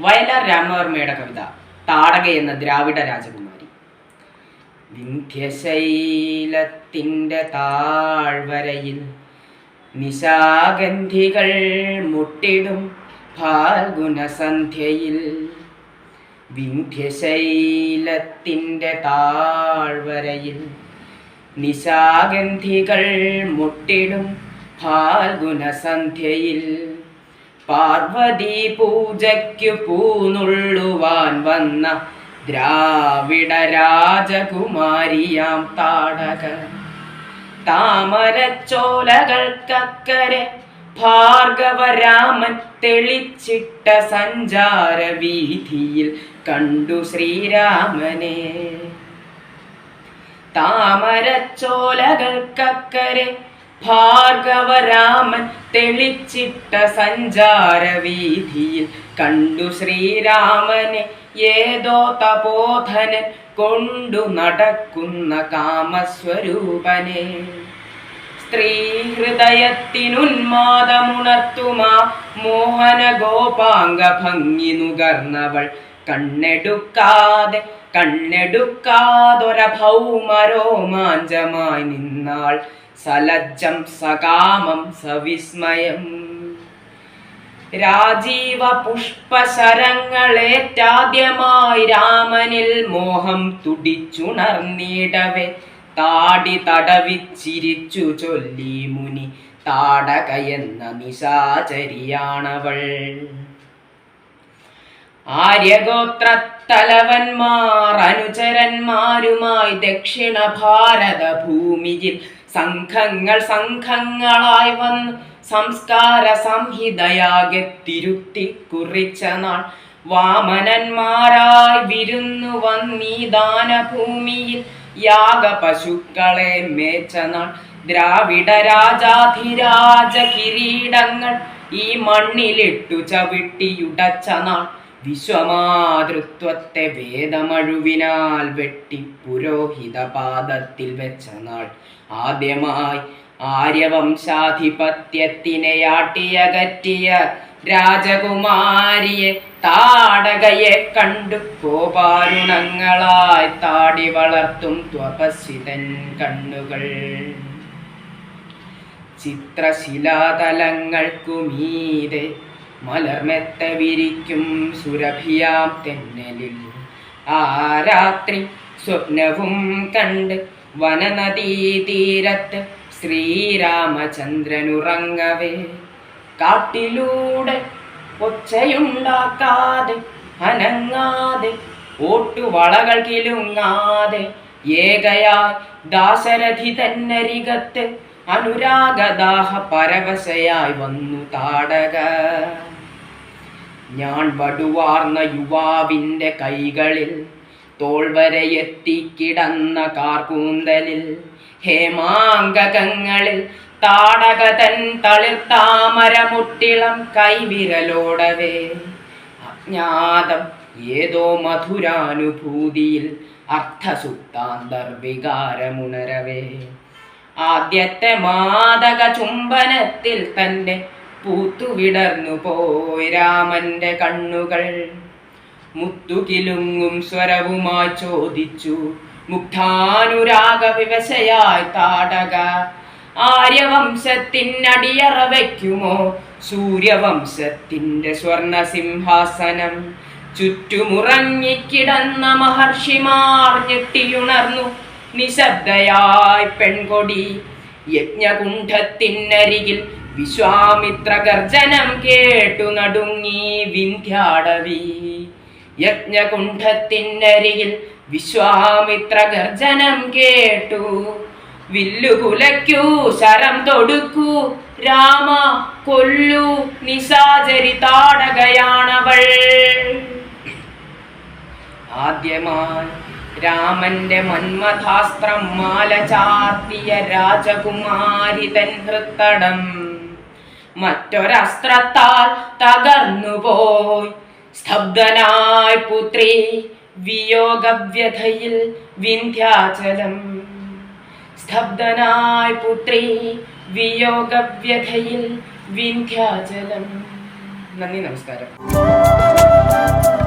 വയലാർ രാമവർമ്മയുടെ കവിത താടക എന്ന ദ്രാവിഡ രാജകുമാരി. വിന്ധ്യശൈലത്തിന്റെ താഴ്വരയിൽ നിശാഗന്ധികൾ മുട്ടിടും ഫാൽഗുണസന്ധ്യയിൽ വിന്ധ്യശൈലത്തിന്റെ താഴ്വരയിൽ നിശാഗന്ധികൾ മുട്ടിടും ഫാൽഗുണസന്ധ്യയിൽ പാർവതി പൂജയ്ക്കു പൂനുള്ളുവാൻ വന്ന ദ്രാവിഡ രാജകുമാരിയാം താടക താമരച്ചോലകൾക്കക്കരെ ഭാർഗവരാമൻ തെളിച്ചിട്ട സഞ്ചാര വീതിയിൽ കണ്ടു ശ്രീരാമനെ. താമരച്ചോലകൾക്കക്കരെ ഭാർഗവരാമൻ തെളിച്ചിട്ട സഞ്ചാര വീതിയിൽ കണ്ടു ശ്രീരാമനെ ഏതോ തപോധനൻ കൊണ്ടു നടക്കുന്ന കാമസ്വരൂപനെ. സ്ത്രീ ഹൃദയത്തിനുന്മാദമുണർത്തുമാ മോഹന ഗോപാംഗ ഭംഗി നുകർന്നവൾ. കണ്ണെടുക്കാതെ കണ്ണെടുക്കാതൊരഭൗമരോമാഞ്ചമായി നിന്നാൾ. സലജ്ജം സകാമം സവിസ്മയം. രാജീവ പുഷ്പശരങ്ങളേറ്റാദ്യമായി രാമനിൽ മോഹം തുടിച്ചുണർന്നിടവേ. താടി തടവിച്ചിരിച്ചു ചൊല്ലി മുനി താടകയെന്ന നിശാചരിയാണവൾ. ആര്യഗോത്ര ആര്യഗോത്രത്തലവന്മാർ അനുചരന്മാരുമായി ദക്ഷിണ ഭാരത ഭൂമിയിൽ സംഘങ്ങൾ സംഘങ്ങളായി വന്ന് സംസ്കാര സംഹിതയാകെ തിരുത്തി കുറിച്ച നാൾ. വാമനന്മാരായി വിരുന്നു വന്നീ ദാനഭൂമിയിൽ യാഗ പശുക്കളെ മേച്ച നാൾ. ദ്രാവിഡ രാജാധിരാജ കിരീടങ്ങൾ ഈ മണ്ണിലിട്ടു ചവിട്ടിയുടച്ച നാൾ. വിശ്വമാതൃത്വത്തെ വേദമഴുവിനാൽ വെട്ടി പുരോഹിത പാദത്തിൽ വെച്ച നാൾ. ആദ്യമായി ആര്യവംശാധിപത്യത്തിനെ ആട്ടിയകറ്റിയ രാജകുമാരിയെ താടകയെ കണ്ടു. കോപാരുണങ്ങളായി താടി വളർത്തും ത്വപസിതൻ കണ്ണുകൾ. ചിത്രശിലാതലങ്ങൾക്കുമീതെ മലർമെത്ത വിരിക്കും സുരഭിയാം തെന്നലിൽ. ആ രാത്രി സ്വപ്നവും കണ്ട് വനനദീ തീരത്ത് ശ്രീരാമചന്ദ്രനുറങ്ങവേ. കാട്ടിലൂടെ ഒച്ചയുണ്ടാക്കാതെ അനങ്ങാതെ ഓട്ടുവളകൾ കിലുങ്ങാതെ ഏകയായി ദാശരഥി തന്നരികത്ത് അനുരാഗദാഹ പരവശയായി വന്നു താടക. ഞാൻ വടുവാർന്ന യുവാവിന്റെ കൈകളിൽ തോൾവരയെത്തിക്കിടന്ന കാർകൂന്തലിൽ ഹേമാങ്കകങ്ങളിൽ താടകതൻ തളിർത്താമരമുട്ടിളം കൈവിരലോടവേ. അജ്ഞാതം ഏതോ മധുരാനുഭൂതിയിൽ അർത്ഥസുത്താന്തർ വികാരമുണരവേ ആദ്യത്തെ മാതക ചുംബനത്തിൽ തന്റെ പൂത്തുവിടർന്നു പോയി രാമന്റെ കണ്ണുകൾ. മുത്തുകിലുങ്ങും സ്വരവുമായി ചോദിച്ചു മുഗ്ധാനുരാഗ വിവശയായി താടക ആര്യവംശത്തിനടിയറ വയ്ക്കുമോ? സൂര്യവംശത്തിന്റെ സ്വർണ സിംഹാസനം ചുറ്റുമുറങ്ങിക്കിടന്ന മഹർഷിമാർ ഞെട്ടിയുണർന്നു നിശബ്ദയായി പെൺകൊടി യജ്ഞകുണ്ഠത്തിനരികിൽ വിശ്വാമിത്ര ഗർജനം കേട്ടു നടുങ്ങി വിന്ധ്യാടവി. യജ്ഞകുണ്ഠത്തിനരികിൽ വിശ്വാമിത്ര ഗർജനം കേട്ടു. വില്ലുകുലയ്ക്കൂ ശരം തൊടുക്കൂ. രാമ കൊല്ലു നിസാചരി താടകയാണവൾ ആദ്യമായി രാമന്റെ മന്മഥാസ്ത്രം മാല ചാർത്തിയ രാജകുമാരി തൻ ഹൃത്തടം മറ്റൊരസ്ത്രത്താൽ തകർന്നുപോയി. സ്തബ്ധനായി പുത്രി വിയോഗവ്യഥയിൽ വിന്ധ്യാചലം. സ്തബ്ധനായി പുത്രി വിയോഗവ്യഥയിൽ വിന്ധ്യാചലം. നന്ദി നമസ്കാരം.